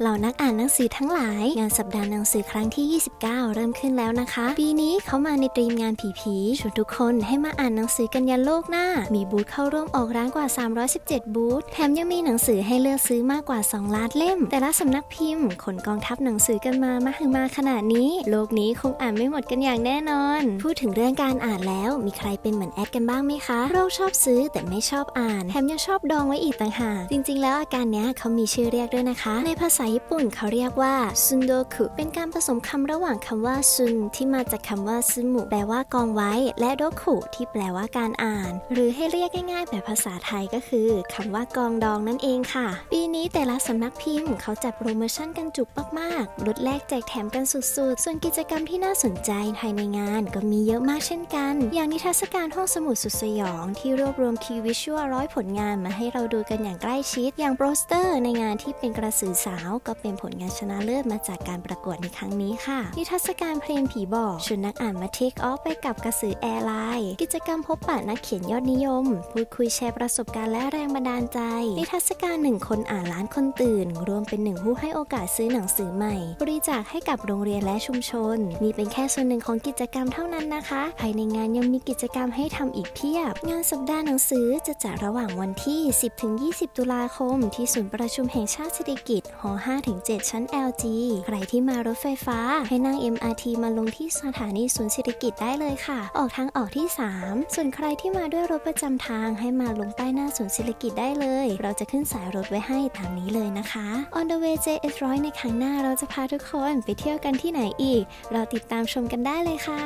เหล่านักอ่านหนังสือทั้งหลาย งานสัปดาห์หนังสือครั้งที่ 29 เริ่มขึ้นแล้วนะคะ ปีนี้เขามาในตรีมงานผีๆชวนทุกคนให้มาอ่านหนังสือกันยันโลกหน้า มีบูธเข้าร่วมออกร้านกว่า 317 บูธแถมยังมีหนังสือให้เลือกซื้อมากกว่า 2 ล้านเล่ม แต่ละสำนักพิมพ์ขนกองทัพหนังสือกันมามาถึงมาขนาดนี้ โลกนี้คงอ่านไม่หมดกันอย่างแน่นอน พูดถึงเรื่องการอ่านแล้ว มีใครเป็นเหมือนแอดกันบ้างไหมคะโรคชอบซื้อแต่ไม่ชอบอ่านแถมยังชอบดองไว้อีกต่างหากจริง ๆ แล้วอาการเนี้ยเขามีชื่อเรียกด้วยนะคะ ในภาษาญี่ปุ่นเขาเรียกว่าซุนโดคุเป็นการผสมคำระหว่างคำว่าซุนที่มาจากคำว่าซึมุแปลว่ากองไว้ และโดคุที่แปลว่าการอ่าน หรือให้เรียกง่ายๆ แบบภาษาไทยก็คือคำว่ากองดองนั่นเองค่ะ ปีนี้แต่ละสำนักพิมพ์เขาจัดโปรโมชั่นกันจุกมากๆลดแลกแจกแถมกันสุดๆ ส่วนกิจกรรมที่น่าสนใจภายในงานก็มีเยอะมากเช่นกัน อย่างนิทรรศการห้องสมุดสุดสยอง ที่รวบรวมคีวิชวลร้อยผลงานมาให้เราดูกันอย่างใกล้ชิด อย่างโปสเตอร์ในงานที่เป็นกระสือสาวก็เป็นผลงานชนะเลิศมาจากการประกวดในครั้งนี้ค่ะ นิทรรศการเพลงผีบอกชวนนักอ่านมาเทคออฟไปกับกระสือแอร์ไลน์กิจกรรมพบปะนักเขียนยอดนิยม พูดคุยแชร์ประสบการณ์และแรงบันดาลใจ นิทรรศการหนึ่งคนอ่านล้านคนตื่น รวมเป็นหนึ่งผู้ให้โอกาสซื้อหนังสือใหม่ บริจาคให้กับโรงเรียนและชุมชนนี่เป็นแค่ส่วนหนึ่งของกิจกรรมเท่านั้นนะคะ ภายในงานยังมีกิจกรรมให้ทำอีกเพียบ งานสัปดาห์หนังสือจะจัดระหว่างวันที่ 10-20 ตุลาคม ที่ศูนย์ประชุมแห่งชาติเศรษฐกิจหอ5-7 ชั้น LG ใครที่มารถไฟฟ้า ให้นั่ง MRT มาลงที่สถานีศูนย์เศรษฐกิจได้เลยค่ะ ออกทางออกที่ 3 ส่วนใครที่มาด้วยรถประจำทางให้มาลงใต้หน้าศูนย์เศรษฐกิจได้เลย เราจะขึ้นสายรถไว้ให้ตามนี้เลยนะคะ On the way JS ร้อยในครั้งหน้าเราจะพาทุกคนไปเที่ยวกันที่ไหนอีก เราติดตามชมกันได้เลยค่ะ